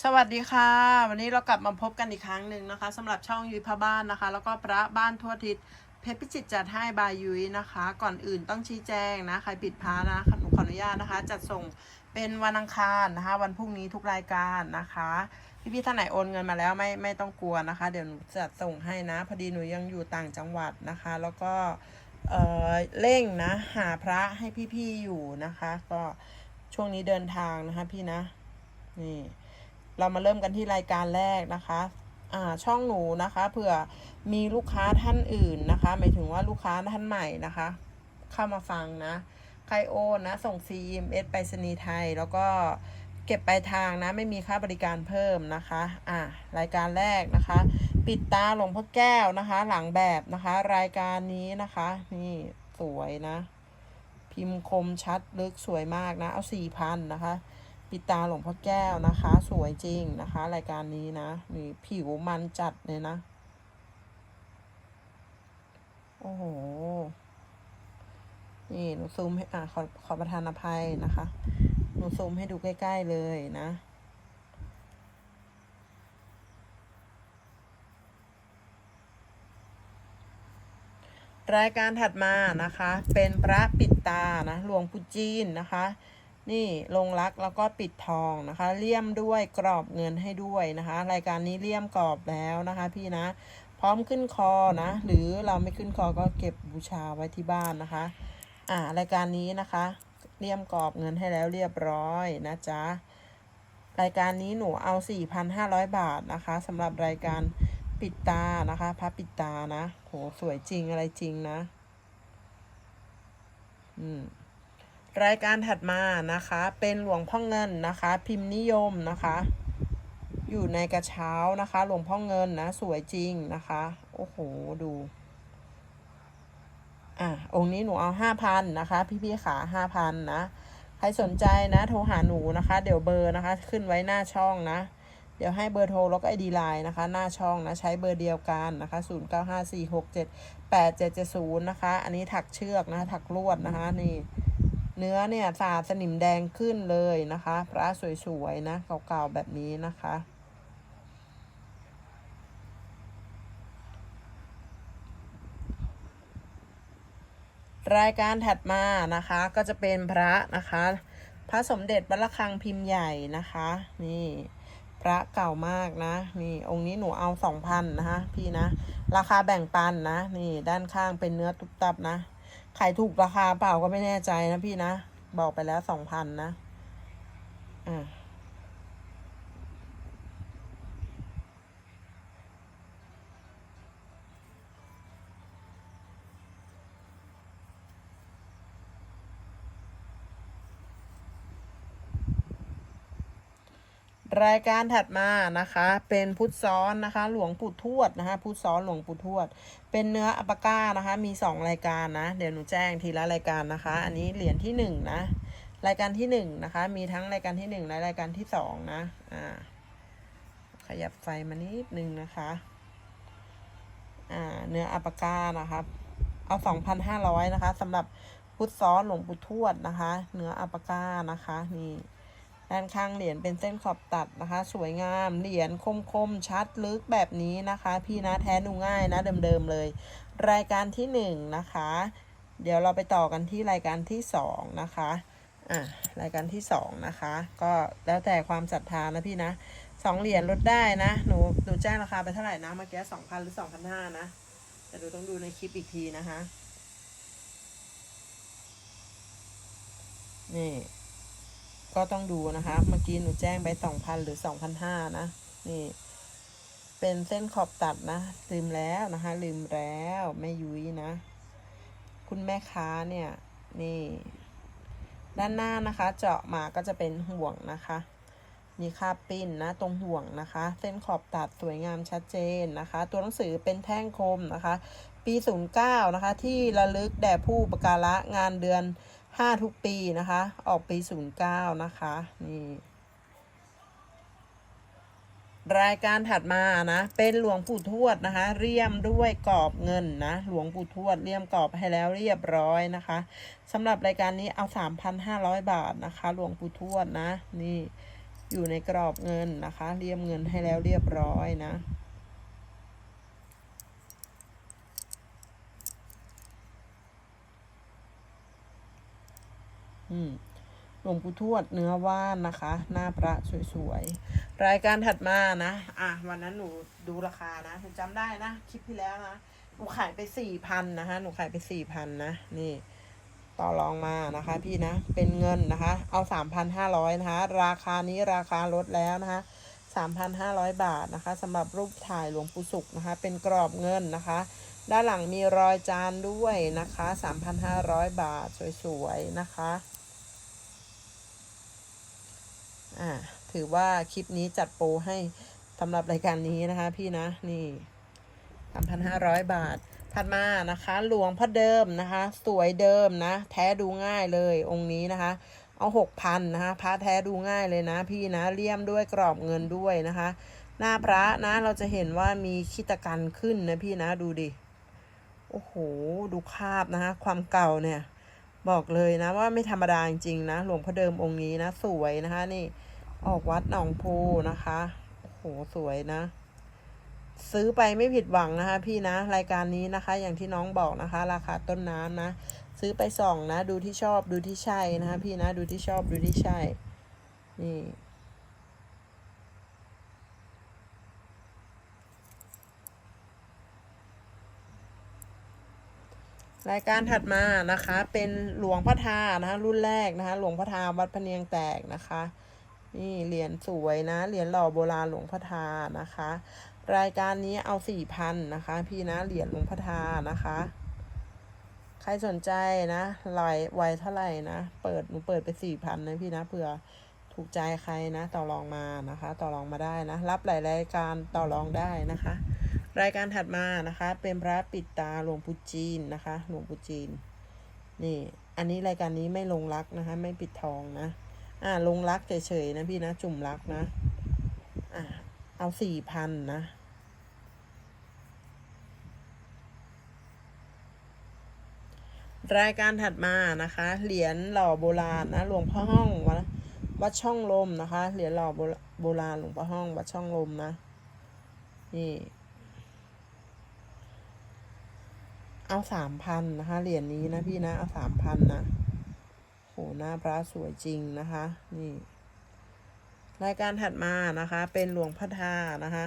สวัสดีค่ะ วันนี้เรากลับมาพบกันอีกครั้งหนึ่งนะคะสำหรับช่องยุ้ยพระบ้านนะคะ แล้วก็พระบ้านทั่วทิศเพชรพิจิตจัดให้บายยุ้ยนะคะ ก่อนอื่นต้องชี้แจงนะใครปิดพระนะหนูขออนุญาตนะคะ จัดส่งเป็นวันอังคารนะคะ วันพรุ่งนี้ทุกรายการนะคะพี่ๆท่านไหนโอนเงินมาแล้วไม่ไม่ต้องกลัวนะคะ เดี๋ยวหนูจัดส่งให้นะ พอดีหนูยังอยู่ต่างจังหวัดนะคะ แล้วก็เออเร่งนะหาพระให้พี่ๆอยู่นะคะ ก็ช่วงนี้เดินทางนะคะพี่นะนี่ เรามาเริ่มกันที่รายการแรกนะคะอ่าช่องหนูนะคะเผื่อมีลูกค้าท่านอื่นนะคะหมายถึงว่าลูกค้าท่านใหม่นะคะ เข้ามาฟังนะใครโอนนะ ส่ง CMS ไปรษณีย์ไทย แล้วก็เก็บปลายทางนะ ไม่มีค่าบริการเพิ่มนะคะอ่ารายการแรกนะคะ ปิดตาหลวงพ่อแก้วนะคะ หลังแบบนะคะ รายการนี้นะคะ นี่สวยนะ พิมพ์คมชัดลึกสวยมากนะ เอาสี่พันนะคะ ปิดตาหลวงพ่อแก้วนะคะ สวยจริงนะคะ รายการนี้นะนี่ผิวมันจัดเลยนะ โอ้โห นี่หนูซูมให้อะขอขอประทานอภัยนะคะ หนูซูมให้ดูใกล้ ๆ เลยนะรายการถัดมานะคะ เป็นพระปิดตานะหลวงปู่จีนนะคะ นี่ลงรักแล้วก็ปิดทองนะคะเลี่ยมด้วยกรอบเงินให้ด้วยนะคะ รายการนี้เลี่ยมกรอบแล้วนะคะ พี่นะ พร้อมขึ้นคอนะ หรือเราไม่ขึ้นคอก็เก็บบูชาไว้ที่บ้านนะคะ อ่ารายการนี้นะคะ เลี่ยมกรอบเงินให้แล้วเรียบร้อยนะจ๊ะรายการนี้หนูเอา 4,500 บาทนะคะสำหรับรายการปิดตานะคะพระปิดตานะโหสวยจริงอะไรจริงนะ อืม รายการถัดมานะคะ เป็นหลวงพ่อเงินนะคะ พิมพ์นิยมนะคะ อยู่ในกระเช้านะคะ หลวงพ่อเงินนะ สวยจริงนะคะ โอ้โห ดู อะ องค์นี้หนูเอาห้าพันนะคะ พี่ๆขาห้าพันนะ ใครสนใจนะ โทรหาหนูนะคะ เดี๋ยวเบอร์นะคะ ขึ้นไว้หน้าช่องนะ เดี๋ยวให้เบอร์โทรแล้วก็ไอดีไลน์นะคะ หน้าช่องนะ ใช้เบอร์เดียวกันนะคะ0 9 5 4 6 7 8 7 7 0นะคะ อันนี้ถักเชือกนะ ถักลวดนะคะนี่ เนื้อเนี่ยสาดสนิมแดงขึ้นเลยนะคะ พระสวยๆนะเก่าๆแบบนี้นะคะ รายการถัดมานะคะก็จะเป็นพระนะคะ พระสมเด็จวัดระฆังพิมพ์ใหญ่นะคะ นี่พระเก่ามากนะนี่องค์นี้หนูเอาสองพันนะคะพี่นะ ราคาแบ่งปันนะ นี่ด้านข้างเป็นเนื้อตุบตับนะ ขายถูกราคาเปล่าก็ไม่แน่ใจนะพี่นะ บอกไปแล้วสองพันนะ อ่า รายการถัดมานะคะ เป็นพุทธซ้อนนะคะ หลวงปู่ทวดนะคะพุทธซ้อนหลวงปู่ทวด เป็นเนื้ออัปปาก้านะคะ มีสองรายการนะ เดี๋ยวหนูแจ้งทีละรายการนะคะ อันนี้เหรียญที่หนึ่งนะรายการที่หนึ่งนะคะ มีทั้งรายการที่หนึ่งและรายการที่สองนะอ่าขยับไฟมานิดนึงนะคะอ่าเนื้ออัปปาก้านะคะเอาสองพันห้าร้อยนะคะสำหรับพุทธซ้อนหลวงปู่ทวดนะคะ เนื้ออัปปาก้านะคะนี่ ด้านข้างเหรียญเป็นเส้นขอบตัดนะคะ สวยงามเหรียญคมคมๆชัดลึกแบบนี้นะคะ พี่นะแท้ดูง่ายนะเดิมๆเลย รายการที่หนึ่งนะคะ เดี๋ยวเราไปต่อกันที่รายการที่สองนะคะอะรายการที่สองนะคะ ก็แล้วแต่ความศรัทธานะพี่นะสองเหรียญลดได้นะ หนูหนูแจ้งราคาไปเท่าไหร่นะเมื่อกี้สองพันหรือสองพันห้านะแต่ดูต้องดูในคลิปอีกทีนะคะ นี่ ก็ต้องดูนะคะเมื่อกี้หนูแจ้งไปสองพันหรือสองพันห้านะนี่เป็นเส้นขอบตัดนะ ลืมแล้วนะคะ ลืมแล้วแม่ยุ้ยนะ คุณแม่ค้าเนี่ย นี่ ด้านหน้านะคะ เจาะมาก็จะเป็นห่วงนะคะ มีคาปิ้นนะ ตรงห่วงนะคะ เส้นขอบตัดสวยงามชัดเจนนะคะ ตัวหนังสือเป็นแท่งคมนะคะ ปี 09 นะคะ ที่ระลึกแด่ผู้ประการะงานเดือน 5ทุกปีนะคะ ออกปี09นย์เก้านะคะ นี่ รายการถัดมานะ เป็นหลวงปู่ทวดนะคะ เรียมด้วยกรอบเงินนะ หลวงปู่ทวดเรียมกรอบให้แล้วเรียบร้อยนะคะสำหรับรายการนี้เอา3,500บาทนะคะ หลวงปู่ทวดนะ นี่ อยู่ในกรอบเงินนะคะ เรียมเงินให้แล้วเรียบร้อยนะ อืมหลวงปู่ทวดเนื้อว่านนะคะ หน้าพระสวยๆ รายการถัดมานะ อะ วันนั้นหนูดูราคานะหนูจำได้นะ คลิปที่แล้วนะ หนูขายไปสี่พันนะคะ หนูขายไปสี่พันนะ นี่ ต่อรองมานะคะ พี่นะ เป็นเงินนะคะ เอาสามพันห้าร้อยนะคะ ราคานี้ราคาลดแล้วนะคะสามพันห้าร้อยบาทนะคะสำหรับรูปถ่ายหลวงปู่สุขนะคะ เป็นกรอบเงินนะคะ ด้านหลังมีรอยจานด้วยนะคะสามพันห้าร้อยบาทสวยๆนะคะ อ่าถือว่าคลิปนี้จัดโปรให้สำหรับรายการนี้นะคะ พี่นะนี่สามพันห้าร้อยบาทถัดมานะคะ หลวงพ่อเดิมนะคะ สวยเดิมนะ แท้ดูง่ายเลยองค์นี้นะคะ เอาหกพันนะคะพระแท้ดูง่ายเลยนะ พี่นะเลี่ยมด้วยกรอบเงินด้วยนะคะ หน้าพระนะเราจะเห็นว่ามีขีตกันขึ้นนะพี่นะดูดิ โอ้โห ดูคาบนะคะ ความเก่าเนี่ย บอกเลยนะว่าไม่ธรรมดาจริงๆนะ หลวงพ่อเดิมองค์นี้นะ สวยนะคะ นี่ออกวัดหนองพูนะคะโอ้โหสวยนะ ซื้อไปไม่ผิดหวังนะคะ พี่นะรายการนี้นะคะ อย่างที่น้องบอกนะคะ ราคาต้นน้ำนะ ซื้อไปส่องนะ ดูที่ชอบดูที่ใช่นะคะ พี่นะดูที่ชอบดูที่ใช่ นี่ รายการถัดมานะคะ เป็นหลวงพ่อทานะคะรุ่นแรกนะคะ หลวงพ่อทาวัดพะเนียงแตกนะคะ นี่เหรียญสวยนะเหรียญหล่อโบราณหลวงพ่อทานะคะ รายการนี้เอาสี่พันนะคะ พี่นะเหรียญหลวงพ่อทานะคะ ใครสนใจนะลายไวเท่าไหร่นะเปิดหนูเปิดไปสี่พันนะพี่นะเผื่อถูกใจใครนะ ต่อรองมานะคะ ต่อรองมาได้นะ รับหลายรายการต่อรองได้นะคะ รายการถัดมานะคะ เป็นพระปิดตาหลวงปู่จีนนะคะหลวงปู่จีน นี่ อันนี้รายการนี้ไม่ลงรักนะคะ ไม่ปิดทองนะ อ่าลงรักเฉยๆนะพี่นะจุ่มรักนะอ่าเอาสี่พันนะรายการถัดมานะคะ เหรียญหล่อโบราณนะหลวงพ่อห้องวัดวัดช่องลมนะคะ เหรียญหล่อโบราณหลวงพ่อห้องวัดช่องลมนะ นี่ เอาสามพันนะคะ เหรียญนี้นะพี่นะ เอาสามพันนะโหหน้าพระสวยจริงนะคะ นี่ รายการถัดมานะคะ เป็นหลวงพ่อทานะคะ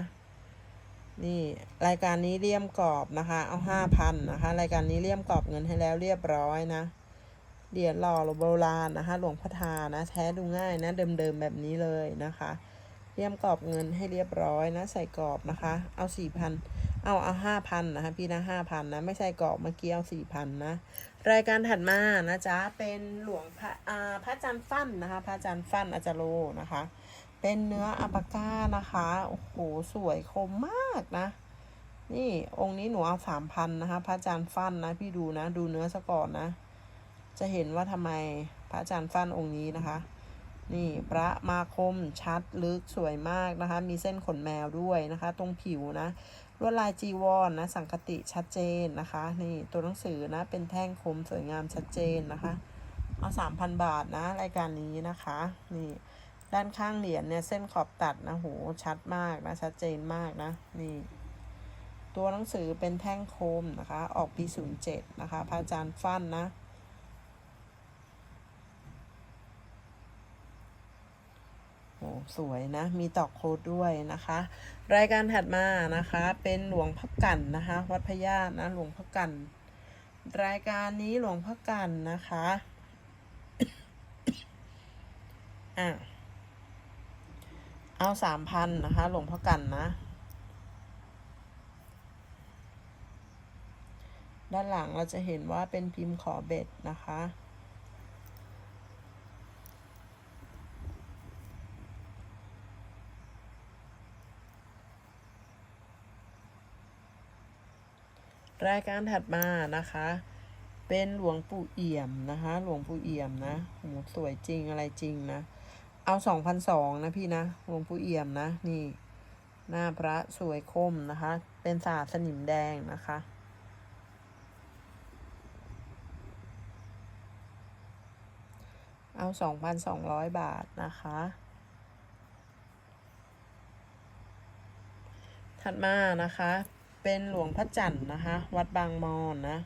นี่รายการนี้เลี่ยมกรอบนะคะ เอาห้าพันนะคะ รายการนี้เลี่ยมกรอบเงินให้แล้วเรียบร้อยนะเหรียญหล่อโบราณนะคะ หลวงพ่อทานะ แท้ดูง่ายนะ เดิมๆแบบนี้เลยนะคะเลี่ยมกรอบเงินให้เรียบร้อยนะ ใส่กรอบนะคะ เอาสี่พัน เอาเอาห้าพันนะคะพี่นะห้าพันนะ ไม่ใช่กรอบเมื่อกี้เอาสี่พันนะ รายการถัดมานะจ๊ะ เป็นหลวงพระอ่าพระจันทร์ฟั่นนะคะ พระจันทร์ฟั่นอาจารโลนะคะ เป็นเนื้ออัปปาก้านะคะ โอ้โห สวยคมมากนะ นี่องค์นี้หนูเอาสามพันนะคะ พระอาจารย์ฟั่นนะ พี่ดูนะ ดูเนื้อซะก่อนนะ จะเห็นว่าทำไมพระอาจารย์ฟั่นองค์นี้นะคะนี่พระมาคมชัดลึกสวยมากนะคะ มีเส้นขนแมวด้วยนะคะ ตรงผิวนะ ลวดลายจีวรนนะสังคติชัดเจนนะคะนี่ตัวหนังสือนะเป็นแท่งคมสวยงามชัดเจนนะคะ เอาสามพันบาทนะรายการนี้นะคะนี่ด้านข้างเหรียญเนี่ยเส้นขอบตัดนะโหชัดมากนะชัดเจนมากนะนี่ตัวหนังสือเป็นแท่งโคมนะคะ ออกปีศูนย์เจ็ดนะคะ พระอาจารย์ฟั่นนะ โอ้ สวยนะ มีตอกโคดด้วยนะคะ รายการถัดมานะคะ เป็นหลวงพ่อกันนะคะ วัดพญานะ หลวงพ่อกัน รายการนี้หลวงพ่อกันนะคะอะเอาสามพันนะคะ หลวงพ่อกันนะ ด้านหลังเราจะเห็นว่าเป็นพิมพ์ขอเบ็ดนะคะ รายการถัดมานะคะ เป็นหลวงปู่เอี่ยมนะคะ หลวงปู่เอี่ยมนะโหสวยจริงอะไรจริงนะ เอาสองพันสองนะพี่นะ หลวงปู่เอี่ยมนะ นี่ หน้าพระสวยคมนะคะ เป็นสาสนิมแดงนะคะเอาสองพันสองร้อยบาทนะคะ ถัดมานะคะ เป็นหลวงพ่อจันทร์นะคะ วัดบางมอนนะ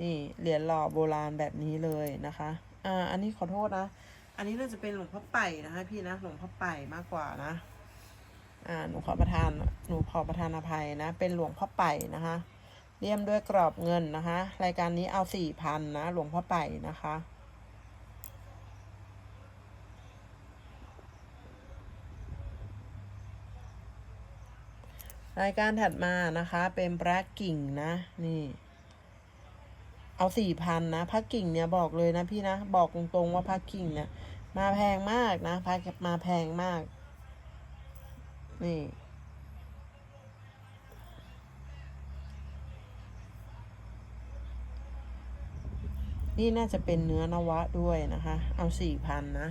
นี่เหรียญหล่อโบราณแบบนี้เลยนะคะ อ่า อันนี้ขอโทษนะ อันนี้น่าจะเป็นหลวงพ่อไป่นะคะ พี่นะ หลวงพ่อไป่มากกว่านะ อ่า หนูขอประทาน หนูขอประทานอภัยนะ เป็นหลวงพ่อไป่นะคะ เลี่ยมด้วยกรอบเงินนะคะ รายการนี้เอาสี่พันนะ หลวงพ่อไป่นะคะ รายการถัดมานะคะเป็นพระกิ่งนะนี่เอาสี่พันนะพระกิ่งเนี่ยบอกเลยนะพี่นะบอกตรงๆว่าพระกิ่งเนี่ยมาแพงมากนะพระมาแพงมาก นี่นี่น่าจะเป็นเนื้อนวะด้วยนะคะ เอาสี่พันนะ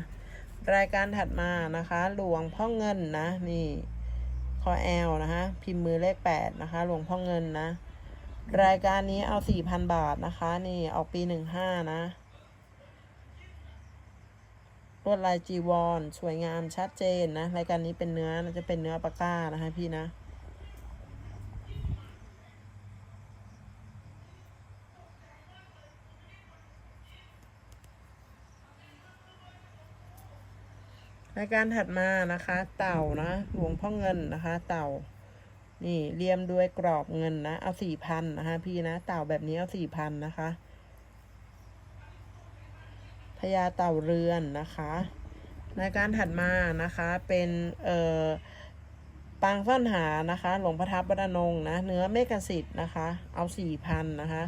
รายการถัดมานะคะ หลวงพ่อเงินนะ นี่ คอแอลนะคะ พิมพ์มือเลขแปดนะคะ หลวงพ่อเงินนะ รายการนี้เอาสี่พันบาทนะคะ นี่ออกปีหนึ่งห้านะลวดลายจีวร สวยงามชัดเจนนะ รายการนี้เป็นเนื้อจะเป็นเนื้อปากก้านะคะพี่นะ รายการถัดมานะคะ เต่านะหลวงพ่อเงินนะคะ เต่า นี่เลี่ยมด้วยกรอบเงินนะเอาสี่พันนะคะ พี่นะเต่าแบบนี้เอาสี่พันนะคะพญาเต่าเรือนนะคะรายการถัดมานะคะเป็นเอ่อปางซ่อนหานะคะ หลวงพระทับวัดนงนะเนื้อเมกสิทธิ์นะคะ เอาสี่พันนะคะ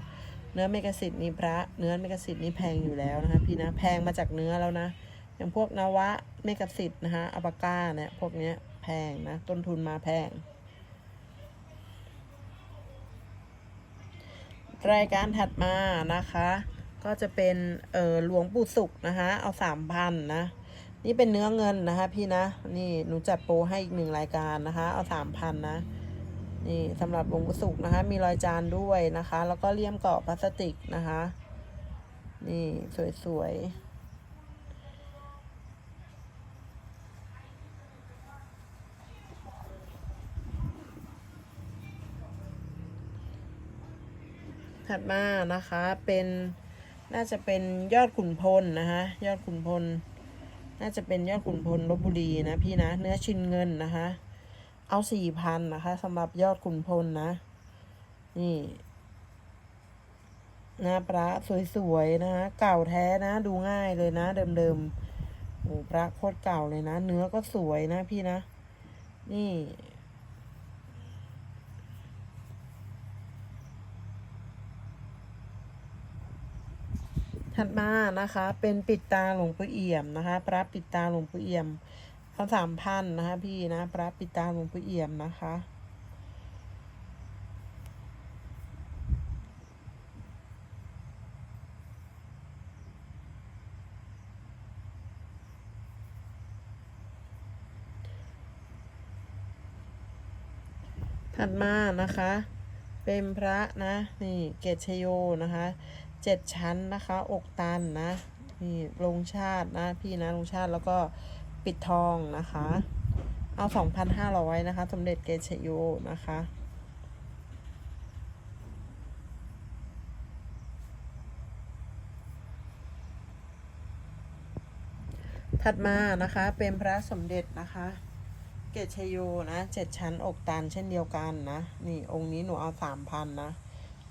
เนื้อเมกสิทธิ์นี่พระ เนื้อเมกสิทธิ์นี่แพงอยู่แล้วนะคะ พี่นะแพงมาจากเนื้อแล้วนะ อย่างพวกนวะเมกสิทธ์นะคะอัปาก้าเนี่ยพวกเนี้ยแพงนะ ต้นทุนมาแพง รายการถัดมานะคะ ก็จะเป็นเอ่อหลวงปู่สุขนะคะ เอาสามพันนะ นี่เป็นเนื้อเงินนะคะพี่นะ นี่หนูจัดโปรให้อีกหนึ่งรายการนะคะ เอาสามพันนะนี่สำหรับหลวงปู่สุขนะคะ มีรอยจานด้วยนะคะ แล้วก็เลี่ยมเกาะพลาสติกนะคะ นี่สวยๆ ถัดมานะคะเป็นน่าจะเป็นยอดขุนพลนะคะยอดขุนพล น่าจะเป็นยอดขุนพลลบบุรีนะพี่นะเนื้อชิ้นเงินนะคะ เอาสี่พันนะคะสำหรับยอดขุนพลนะ นี่นะพระสวยๆนะคะเก่าแท้นะดูง่ายเลยนะ เดิมๆโอ้พระโคตรเก่าเลยนะ เนื้อก็สวยนะพี่นะ นี่ ถัดมานะคะ เป็นปิดตาหลวงปู่เอี่ยมนะคะ พระปิดตาหลวงปู่เอี่ยมเอาสามพันนะคะพี่นะพระปิดตาหลวงปู่เอี่ยมนะคะถัดมานะคะ เป็นพระนะ นี่เกตชโยนะคะ เจ็ดชั้นนะคะ อกตันนะนี่ลงชาตินะพี่นะลงชาติแล้วก็ปิดทองนะคะ เอาสองพันห้าร้อยนะคะ สมเด็จเกตชโยนะคะถัดมานะคะเป็นพระสมเด็จนะคะ เกตชโยนะเจ็ดชั้นอกตันเช่นเดียวกันนะ นี่องค์นี้หนูเอาสามพันนะ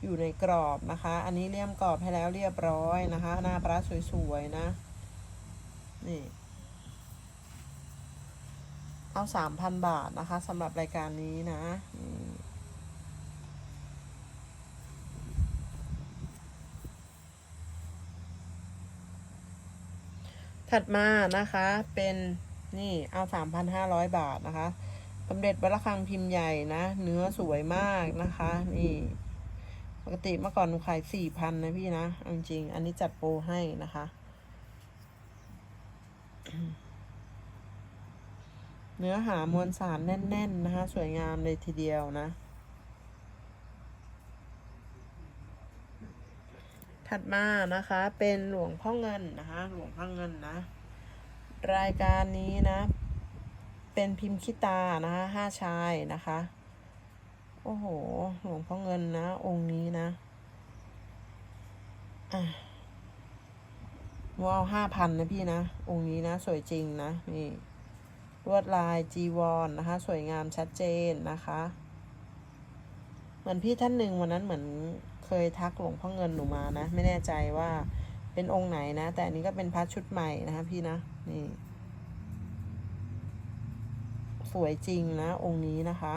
อยู่ในกรอบนะคะ อันนี้เลี่ยมกรอบให้แล้วเรียบร้อยนะคะ หน้าพระสวยๆนะ นี่เอาสามพันบาทนะคะสำหรับรายการนี้นะถัดมานะคะเป็นนี่เอาสามพันห้าร้อยบาทนะคะสำเร็จวัดระฆังพิมพ์ใหญ่นะ เนื้อสวยมากนะคะ นี่ ปกติเมื่อก่อนหนูขายสี่พันนะพี่นะเอาจริง อันนี้จัดโปรให้นะคะ เนื้อหามวลสารแน่น ๆ นะคะ สวยงามเลยทีเดียวนะ ถัดมานะคะ เป็นหลวงพ่อเงินนะคะ หลวงพ่อเงินนะ รายการนี้นะ เป็นพิมพ์คิตานะคะห้าชายนะคะ โอ้โห หลวงพ่อเงินนะ องค์นี้นะ อะว้าวห้าพันนะพี่นะ องค์นี้นะ สวยจริงนะ นี่ ลวดลายจีวรนนะคะ สวยงามชัดเจนนะคะ เหมือนพี่ท่านหนึ่งวันนั้นเหมือนเคยทักหลวงพ่อเงินหนูมานะ ไม่แน่ใจว่าเป็นองค์ไหนนะ แต่อันนี้ก็เป็นพระชุดใหม่นะคะพี่นะ นี่ สวยจริงนะ องค์นี้นะคะ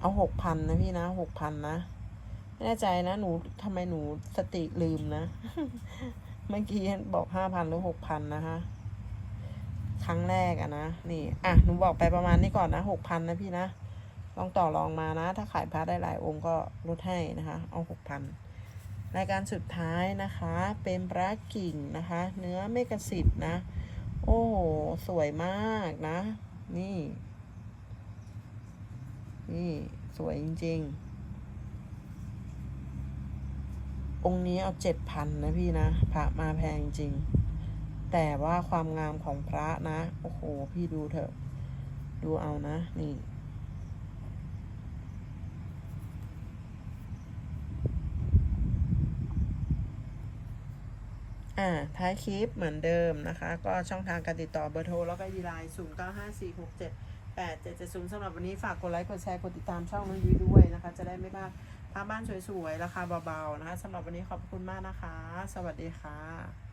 เอาหกพันนะพี่นะหกพันนะ ไม่แน่ใจนะ หนูทำไมหนูสติลืมนะ เมื่อกี้บอกห้าพันหรือหกพันนะคะครั้งแรกอะนะ นี่ อะ หนูบอกไปประมาณนี้ก่อนนะหกพันนะพี่นะ ลองต่อรองมานะ ถ้าขายพระได้หลายองค์ก็ลดให้นะคะ เอาหกพันรายการสุดท้ายนะคะ เป็นพระกิ่งนะคะ เนื้อเมกะสิทธ์นะ โอ้โห สวยมากนะ นี่ นี่สวยจริง ๆ องค์นี้เอาเจ็ดพันนะพี่นะ พระมาแพงจริง แต่ว่าความงามของพระนะ โอ้โห พี่ดูเถอะ ดูเอานะ นี่อ่าท้ายคลิปเหมือนเดิมนะคะ ก็ช่องทางการติดต่อเบอร์โทร แล้วก็ยีไลน์0 9 5 4 6 7 8 7 7 0สำหรับวันนี้ฝากกดไลค์กดแชร์กดติดตามช่องน้องยุ้ยด้วยนะคะ จะได้ไม่พลาดพาบ้านสวยๆราคาเบาๆนะคะสำหรับวันนี้ขอบคุณมากนะคะ สวัสดีค่ะ